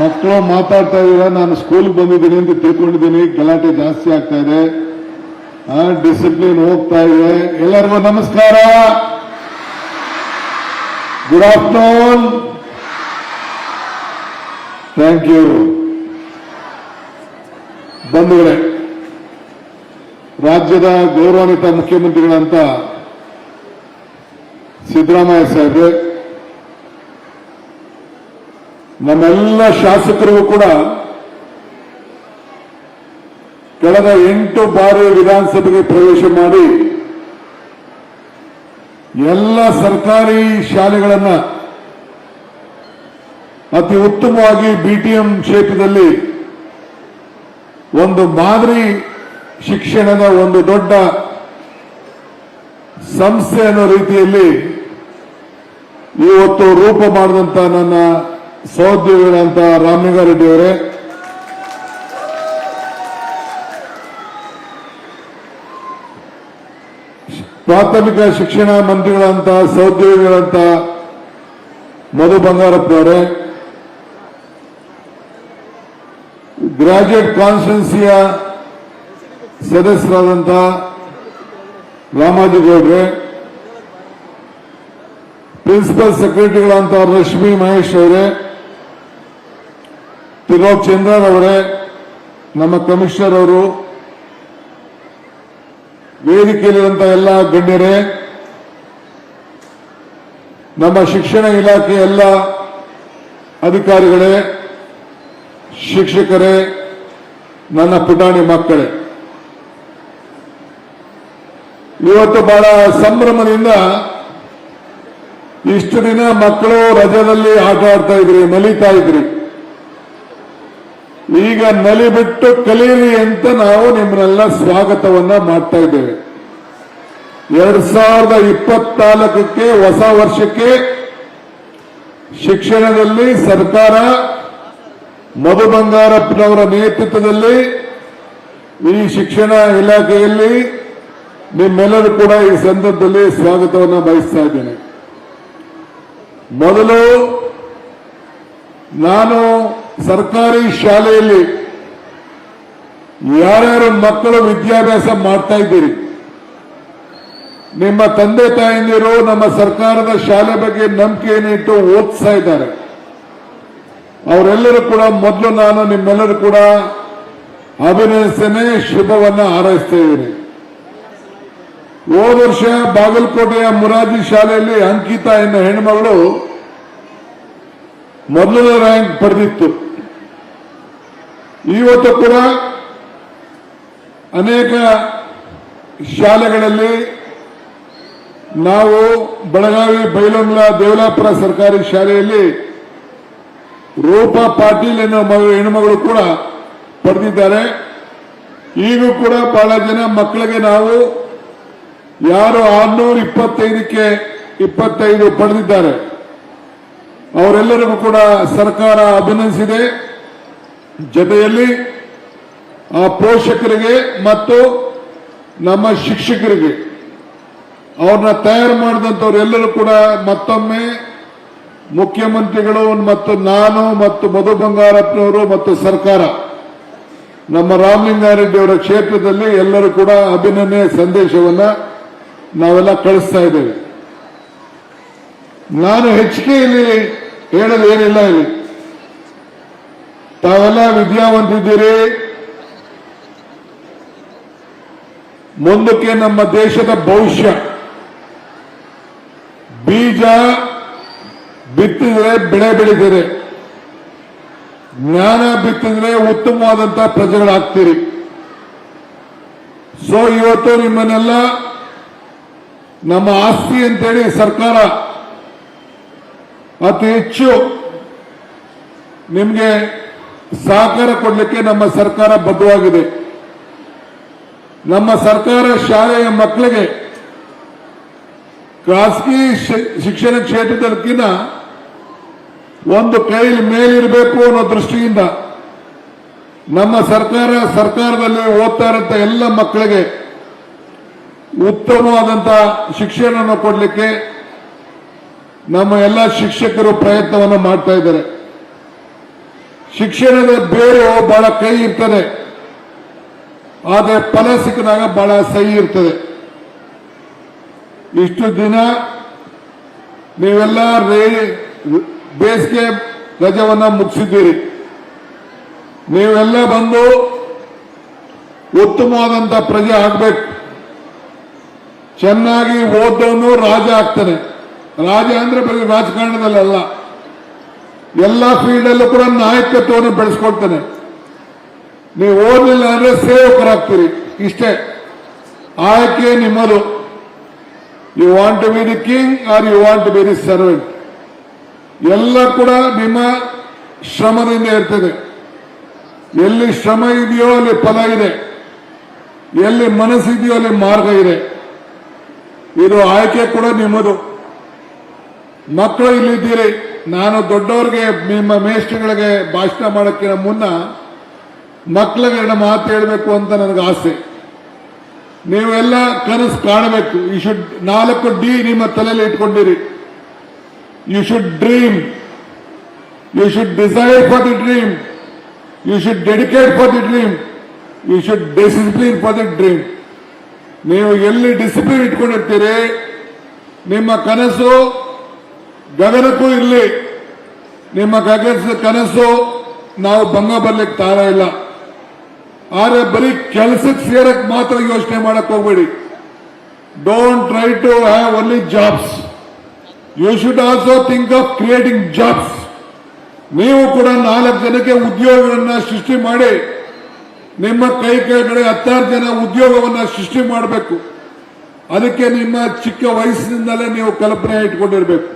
ಮಕ್ಕಳು ಮಾತಾಡ್ತಾ ಇದ್ದೀರಾ. ನಾನು ಸ್ಕೂಲ್ಗೆ ಬಂದಿದ್ದೀನಿ ಅಂತ ತಿಳ್ಕೊಂಡಿದ್ದೀನಿ. ಗಲಾಟೆ ಜಾಸ್ತಿ ಆಗ್ತಾ ಇದೆ. ಡಿಸಿಪ್ಲಿನ್ ಹೋಗ್ತಾ ಇದೆ. ಎಲ್ಲರಿಗೂ ನಮಸ್ಕಾರ. ಗುಡ್ ಆಫ್ಟರ್ನೂನ್ ಥ್ಯಾಂಕ್ ಯು ಬಂಧುಗಳೇ, ರಾಜ್ಯದ ಗೌರವಾನ್ವಿತ ಮುಖ್ಯಮಂತ್ರಿಗಳಂತ ಸಿದ್ದರಾಮಯ್ಯ ಸಾಹೇಬ್ರೆ ನಮ್ಮೆಲ್ಲ ಶಾಸಕರು ಕೂಡ ಕಳೆದ ಎಂಟು ಬಾರಿ ವಿಧಾನಸಭೆಗೆ ಪ್ರವೇಶ ಮಾಡಿ ಎಲ್ಲ ಸರ್ಕಾರಿ ಶಾಲೆಗಳನ್ನ ಅತಿ ಉತ್ತಮವಾಗಿ ಬಿಟಿಎಂ ಕ್ಷೇತ್ರದಲ್ಲಿ ಒಂದು ಮಾದರಿ ಶಿಕ್ಷಣದ ಒಂದು ದೊಡ್ಡ ಸಂಸ್ಥೆ ಅನ್ನೋ ರೀತಿಯಲ್ಲಿ ಇವತ್ತು ರೂಪ ಮಾಡಿದಂತ ನನ್ನ ಸಹೋದ್ಯೋಗಿಗಳಂತ ರಾಮಲಿಂಗಾರೆಡ್ಡಿ ಅವರೇ, ಪ್ರಾಥಮಿಕ ಶಿಕ್ಷಣ ಮಂತ್ರಿಗಳಂತ, ಸಹೋದ್ಯೋಗಿಗಳಂತ ಮಧು ಬಂಗಾರಪ್ಪನವರೇ ಗ್ರಾಜುಯೇಟ್ ಕಾನ್ಸ್ಟಿಟ್ಯೂನ್ಸಿಯ ಸದಸ್ಯರಾದಂಥ ರಾಮಾಜಿಗೌಡ್ರೆ ಪ್ರಿನ್ಸಿಪಲ್ ಸೆಕ್ರೆಟರಿಗಳಂತ ರಶ್ಮಿ ಮಹೇಶ್ ಅವರೇ ತ್ರಿಲೋಕ್ ಚಂದ್ರನ್ ಅವರೇ, ನಮ್ಮ ಕಮಿಷನರ್ ಅವರು ವೇದಿಕೆಯಲ್ಲಿರುವಂತಹ ಎಲ್ಲ ಗಣ್ಯರೇ, ನಮ್ಮ ಶಿಕ್ಷಣ ಇಲಾಖೆ ಎಲ್ಲ ಅಧಿಕಾರಿಗಳೇ, ಶಿಕ್ಷಕರೇ, ನನ್ನ ಪುಟಾಣಿ ಮಕ್ಕಳೇ. ಇವತ್ತು ಬಹಳ ಸಂಭ್ರಮದಿಂದ ಇಷ್ಟು ದಿನ ಮಕ್ಕಳು ರಜದಲ್ಲಿ ಆಟ ಆಡ್ತಾ ಇದ್ರಿ ಮಲಿತಾ ಇದ್ರಿ. ಈಗ ನಲಿ ಬಿಟ್ಟು ಕಲೀಲಿ ಅಂತ ನಾವು ನಿಮ್ಮನ್ನೆಲ್ಲ ಸ್ವಾಗತವನ್ನ ಮಾಡ್ತಾ ಇದ್ದೇವೆ. ಎರಡ್ ಸಾವಿರದ ಇಪ್ಪತ್ನಾಲ್ಕಕ್ಕೆ ಹೊಸ ವರ್ಷಕ್ಕೆ ಶಿಕ್ಷಣದಲ್ಲಿ ಸರ್ಕಾರ, ಮಧು ಬಂಗಾರಪ್ಪನವರ ನೇತೃತ್ವದಲ್ಲಿ ಈ ಶಿಕ್ಷಣ ಇಲಾಖೆಯಲ್ಲಿ ನಿಮ್ಮೆಲ್ಲರೂ ಕೂಡ ಈ ಸಂದರ್ಭದಲ್ಲಿ ಸ್ವಾಗತವನ್ನು ಬಯಸ್ತಾ ಇದ್ದೇನೆ. ಮೊದಲು ನಾನು ಸರ್ಕಾರಿ ಶಾಲೆಯಲ್ಲಿ ಯಾರ್ಯಾರು ಮಕ್ಕಳು ವಿದ್ಯಾಭ್ಯಾಸ ಮಾಡ್ತಾ ಇದ್ದೀರಿ? ನಿಮ್ಮ ತಂದೆ ತಾಯಂದಿರು ನಮ್ಮ ಸರ್ಕಾರದ ಶಾಲೆ ಬಗ್ಗೆ ನಂಬಿಕೆಯನ್ನು ಇಟ್ಟು ಓದಿಸ್ತಾ ಇದ್ದಾರೆ. ಅವರೆಲ್ಲರೂ ಕೂಡ ಮೊದಲು ನಾನು ನಿಮ್ಮೆಲ್ಲರೂ ಕೂಡ ಅಭಿನಂದಿಸ್ತೇನೆ ಶುಭವನ್ನ ಹಾರೈಸ್ತಾ ಇದ್ದೀನಿ. ಹೋದ ವರ್ಷ ಬಾಗಲಕೋಟೆಯ ಮುರಾಜಿ ಶಾಲೆಯಲ್ಲಿ ಅಂಕಿತಾ ಎನ್ನ ಹೆಣ್ಮಗಳು ಮೊದಲನೇ ರ್ಯಾಂಕ್ ಪಡೆದಿತ್ತು. ಇವತ್ತು ಕೂಡ ಅನೇಕ ಶಾಲೆಗಳಲ್ಲಿ ನಾವು ಬೆಳಗಾವಿ ಬೈಲೊಂಗ್ಲ ದೇವಲಾಪುರ ಸರ್ಕಾರಿ ಶಾಲೆಯಲ್ಲಿ ರೂಪಾ ಪಾಟೀಲ್ ಎನ್ನುವ ಮಗಳು ಹೆಣ್ಮಗಳು ಕೂಡ ಪಡೆದಿದ್ದಾರೆ. ಈಗೂ ಕೂಡ ಬಹಳ ಜನ ಮಕ್ಕಳಿಗೆ ನಾವು ಯಾರು ಆರ್ನೂರ ಇಪ್ಪತ್ತೈದಕ್ಕೆ ಇಪ್ಪತ್ತೈದು ಪಡೆದಿದ್ದಾರೆ. ಅವರೆಲ್ಲರಿಗೂ ಕೂಡ ಸರ್ಕಾರ ಅಭಿನಂದಿಸಿದೆ. ಜೊತೆಯಲ್ಲಿ, ಆ ಪೋಷಕರಿಗೆ ಮತ್ತು ನಮ್ಮ ಶಿಕ್ಷಕರಿಗೆ, ಅವ್ರನ್ನ ತಯಾರು ಮಾಡಿದಂಥವ್ರೆಲ್ಲರೂ ಕೂಡ ಮತ್ತೊಮ್ಮೆ ಮುಖ್ಯಮಂತ್ರಿಗಳು ಮತ್ತು ನಾನು ಮತ್ತು ಮಧು ಬಂಗಾರಪ್ಪನವರು ಮತ್ತು ಸರ್ಕಾರ, ನಮ್ಮ ರಾಮಲಿಂಗಾರೆಡ್ಡಿ ಅವರ ಕ್ಷೇತ್ರದಲ್ಲಿ ಎಲ್ಲರೂ ಕೂಡ ಅಭಿನಂದನೆ ಸಂದೇಶವನ್ನ ನಾವೆಲ್ಲ ಕಳಿಸ್ತಾ ಇದ್ದೇವೆ. ನಾನು ಹೆಚ್ಚಿಗೆ ಇಲ್ಲಿ ಹೇಳಲು ಏನಿಲ್ಲ ಇಲ್ಲಿ. ತಾವೆಲ್ಲ ವಿದ್ಯಾವಂತಿದ್ದೀರಿ? ಮುಂದಕ್ಕೆ ನಮ್ಮ ದೇಶದ ಭವಿಷ್ಯ. ಬೀಜ ಬಿತ್ತಿದ್ರೆ ಬೆಳೆ ಬೆಳೆದಿದೆ ಜ್ಞಾನ ಬಿತ್ತಿದ್ರೆ ಉತ್ತಮವಾದಂತಹ ಪ್ರಜೆಗಳಾಗ್ತೀರಿ. ಸೊ ಇವತ್ತು ನಿಮ್ಮನ್ನೆಲ್ಲ ನಮ್ಮ ಆಸ್ತಿ ಅಂತೇಳಿ ಸರ್ಕಾರ ಅತಿ ಹೆಚ್ಚು ನಿಮಗೆ ಸಹಕಾರ ಕೊಡಲಿಕ್ಕೆ ನಮ್ಮ ಸರ್ಕಾರ ಬದ್ಧವಾಗಿದೆ. ನಮ್ಮ ಸರ್ಕಾರ ಶಾಲೆಯ ಮಕ್ಕಳಿಗೆ ಖಾಸಗಿ ಶಿಕ್ಷಣ ಕ್ಷೇತ್ರದಕ್ಕಿಂತ ಒಂದು ಕೈಲಿ ಮೇಲಿರಬೇಕು ಅನ್ನೋ ದೃಷ್ಟಿಯಿಂದ ನಮ್ಮ ಸರ್ಕಾರ ಸರ್ಕಾರದಲ್ಲಿ ಓದ್ತಾ ಇರಂತ ಎಲ್ಲ ಮಕ್ಕಳಿಗೆ ಉತ್ತಮವಾದಂತ ಶಿಕ್ಷಣವನ್ನು ಕೊಡಲಿಕ್ಕೆ ನಮ್ಮ ಎಲ್ಲ ಶಿಕ್ಷಕರು ಪ್ರಯತ್ನವನ್ನು ಮಾಡ್ತಾ ಇದ್ದಾರೆ. ಶಿಕ್ಷಣದ ಬೇರು ಬಹಳ ಕೈ ಇರ್ತದೆ. ಆದರೆ ಫಲ ಸಿಕ್ಕಿದಾಗ ಬಹಳ ಸಹಿ ಇರ್ತದೆ. ಇಷ್ಟು ದಿನ ನೀವೆಲ್ಲ ಬೇಸಿಗೆ ರಜವನ್ನ ಮುಗಿಸಿದ್ದೀರಿ. ನೀವೆಲ್ಲ ಬಂದು ಉತ್ತಮವಾದಂತ ಪ್ರಜೆ ಆಗ್ಬೇಕು. ಚೆನ್ನಾಗಿ ಓದೋನು ರಾಜ ಆಗ್ತಾನೆ. ರಾಜ ಅಂದ್ರೆ ಬರೀ ರಾಜಕಾರಣದಲ್ಲ ಎಲ್ಲ ಫೀಲ್ಡಲ್ಲೂ ಕೂಡ ನಾಯಕತ್ವವನ್ನು ಬೆಳೆಸ್ಕೊಳ್ತಾನೆ. ನೀವು ಓದಲಿಲ್ಲ ಅಂದ್ರೆ ಸೇವಕರಾಗ್ತೀರಿ. ಇಷ್ಟೇ. ಆಯ್ಕೆ ನಿಮ್ಮದು. You want to be the king or you want to be the servant ಎಲ್ಲ ಕೂಡ ನಿಮ್ಮ ಶ್ರಮದಿಂದ ಇರ್ತದೆ. ಎಲ್ಲಿ ಶ್ರಮ ಇದೆಯೋ ಅಲ್ಲಿ ಫಲ ಇದೆ. ಎಲ್ಲಿ ಮನಸ್ಸಿದೆಯೋ ಅಲ್ಲಿ ಮಾರ್ಗ ಇದೆ. ಇದು ಆಯ್ಕೆ ಕೂಡ ನಿಮ್ಮದು. ಮಕ್ಕಳು ಇಲ್ಲಿದ್ದೀರಿ. ನಾನು ದೊಡ್ಡವ್ರಿಗೆ, ನಿಮ್ಮ ಮೇಷ್ಟ್ರುಗಳಿಗೆ ಭಾಷಣ ಮಾಡೋಕ್ಕಿಂತ ಮುನ್ನ ಮಕ್ಕಳಿಗೆ ಎರಡು ಮಾತು ಹೇಳಬೇಕು ಅಂತ ನನಗೆ ಆಸೆ. ನೀವೆಲ್ಲ ಕನಸು ಕಾಣಬೇಕು. ಯು ಶುಡ್ ನಾಲ್ಕು ಡಿ ನಿಮ್ಮ ತಲೆಯಲ್ಲಿ ಇಟ್ಕೊಂಡಿರಿ. You should dream you should decide for the dream you should dedicate for the dream you should discipline for the dream ನೀವು ಎಲ್ಲಿ ಡಿಸಿಪ್ಲಿನ್ ಇಟ್ಕೊಂಡಿರ್ತೀರಿ? ನಿಮ್ಮ ಕನಸು ಗಗನಕ್ಕೂ ಇರಲಿ. ನಿಮ್ಮ ಗಗನ ಕನಸು ನಾವು ಭಂಗ ಬರ್ಲಿಕ್ಕೆ ತಾರ ಇಲ್ಲ. ಆದ್ರೆ ಬರೀ ಕೆಲಸಕ್ಕೆ ಸೇರಕ್ ಮಾತ್ರ ಯೋಚನೆ ಮಾಡಕ್ ಹೋಗ್ಬೇಡಿ. Don't try to have only jobs you should also think of creating jobs ನೀವು ಕೂಡ ನಾಲ್ಕು ಜನಕ್ಕೆ ಉದ್ಯೋಗಗಳನ್ನ ಸೃಷ್ಟಿ ಮಾಡಿ, ನಿಮ್ಮ ಕೈ ಕೆಳಗಡೆ ಹತ್ತಾರು ಜನ ಉದ್ಯೋಗವನ್ನ ಸೃಷ್ಟಿ ಮಾಡಬೇಕು. ಅದಕ್ಕೆ ನಿಮ್ಮ ಚಿಕ್ಕ ವಯಸ್ಸಿನಿಂದಲೇ ನೀವು ಕಲ್ಪನೆ ಇಟ್ಕೊಂಡಿರ್ಬೇಕು.